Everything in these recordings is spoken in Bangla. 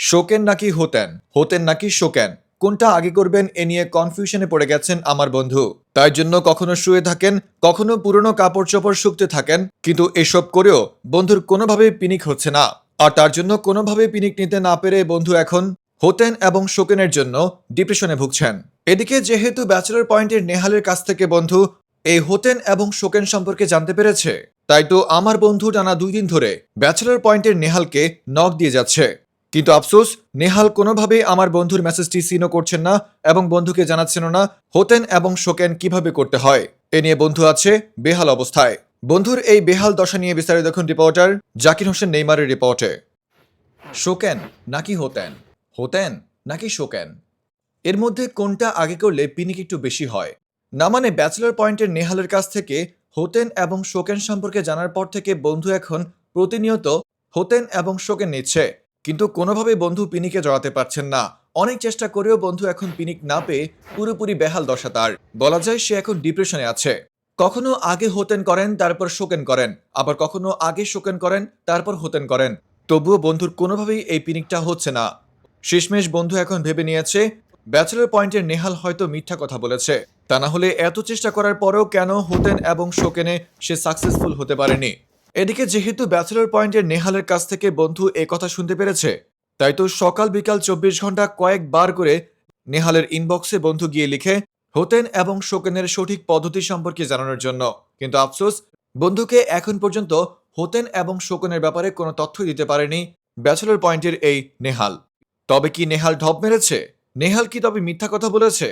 শোকেন নাকি হোতেন? হোতেন নাকি শোকেন? কোনটা আগে করবেন এ নিয়ে কনফিউশনে পড়ে গেছেন আমার বন্ধু। তাই জন্য কখনো শুয়ে থাকেন, কখনো পুরনো কাপড় চোপড় শুকতে থাকেন, কিন্তু এসব করেও বন্ধুর কোনোভাবেই পিনিক হচ্ছে না। আর তার জন্য কোনোভাবেই পিনিক নিতে না পেরে বন্ধু এখন হোতেন এবং শোকেনের জন্য ডিপ্রেশনে ভুগছেন। এদিকে যেহেতু ব্যাচেলর পয়েন্টের নেহালের কাছ থেকে বন্ধু এই হোতেন এবং শোকেন সম্পর্কে জানতে পেরেছে, তাই তো আমার বন্ধু টানা দুই দিন ধরে ব্যাচেলর পয়েন্টের নেহালকে নক দিয়ে যাচ্ছে। কিন্তু আফসোস, নেহাল কোনোভাবেই আমার বন্ধুর মেসেজটি সিনও করছেন না এবং বন্ধুকে জানাচ্ছেন না হোতেন এবং শোকেন কীভাবে করতে হয়। এ নিয়ে বন্ধু আছে বেহাল অবস্থায়। বন্ধুর এই বেহাল দশা নিয়ে বিস্তারিত দেখুন রিপোর্টার জাকির হোসেন নেইমারের রিপোর্টে। শোকেন নাকি হোতেন? হোতেন নাকি শোকেন? এর মধ্যে কোনটা আগে করলে পিনিক একটু বেশি হয়? না মানে ব্যাচেলর পয়েন্টের নেহালের কাছ থেকে হোতেন এবং শোকেন সম্পর্কে জানার পর থেকে বন্ধু এখন প্রতিনিয়ত হোতেন এবং শোকেন নিচ্ছে। কিন্তু কোনোভাবেই বন্ধু পিনিকে জড়াতে পারছেন না। অনেক চেষ্টা করেও বন্ধু এখন পিনিক না পেয়ে পুরোপুরি বেহাল দশা তার। বলা যায় সে এখন ডিপ্রেশনে আছে। কখনো আগে হোতেন করেন, তারপর শোকেন করেন। আবার কখনো আগে শোকেন করেন, তারপর হোতেন করেন। তবুও বন্ধুর কোনোভাবেই এই পিনিকটা হচ্ছে না। শেষমেশ বন্ধু এখন ভেবে নিয়েছে, ব্যাচেলর পয়েন্টের নেহাল হয়তো মিথ্যা কথা বলেছে। তা না হলে এত চেষ্টা করার পরেও কেন হোতেন এবং শোকেনে সে সাকসেসফুল হতে পারেনি? এদিকে যেহেতু ব্যাচেলর পয়েন্টের নেহালের কাছ থেকে বন্ধু এ কথা শুনতে পেরেছে, তাই তো সকাল বিকাল চব্বিশ ঘণ্টা কয়েকবার করে নেহালের ইনবক্সে বন্ধু গিয়ে লিখে হোতেন এবং শোকেনের সঠিক পদ্ধতি সম্পর্কে জানানোর জন্য। কিন্তু আফসোস, বন্ধুকে এখন পর্যন্ত হোতেন এবং শোকনের ব্যাপারে কোনো তথ্য দিতে পারেনি ব্যাচেলর পয়েন্টের এই নেহাল। তবে কি নেহাল ঢপ মেরেছে? নেহাল কি তবে মিথ্যা কথা বলেছে?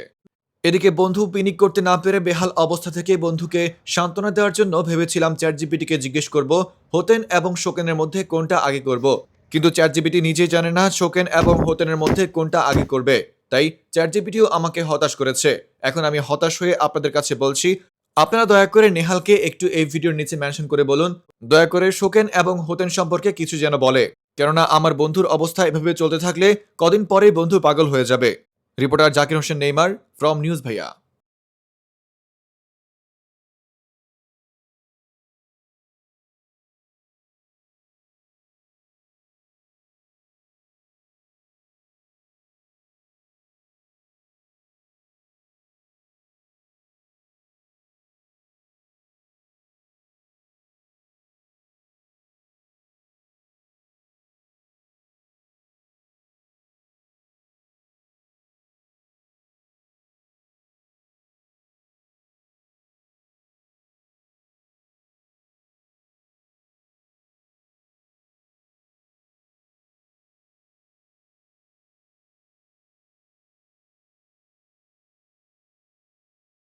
এদিকে বন্ধু পিনিক করতে না পেরে বেহাল অবস্থা থেকে বন্ধুকে সান্ত্বনা দেওয়ার জন্য ভেবেছিলাম চ্যাট জিপিটিকে জিজ্ঞেস করব, হোতেন এবং শোকেনের মধ্যে কোনটা আগে করব। কিন্তু চ্যাট জিপিটি নিজেই জানে না শোকেন এবং হোতেনের মধ্যে কোনটা আগে করবে। তাই চ্যাট জিপিটিও আমাকে হতাশ করেছে। এখন আমি হতাশ হয়ে আপনাদের কাছে বলছি, আপনারা দয়া করে নেহালকে একটু এই ভিডিওর নিচে মেনশন করে বলুন। দয়া করে শোকেন এবং হোতেন সম্পর্কে কিছু যেন বলে। কেননা আমার বন্ধুর অবস্থা এভাবে চলতে থাকলে কদিন পরেই বন্ধু পাগল হয়ে যাবে। Reporter Zakir Hossain Neymar from news ভাইয়া।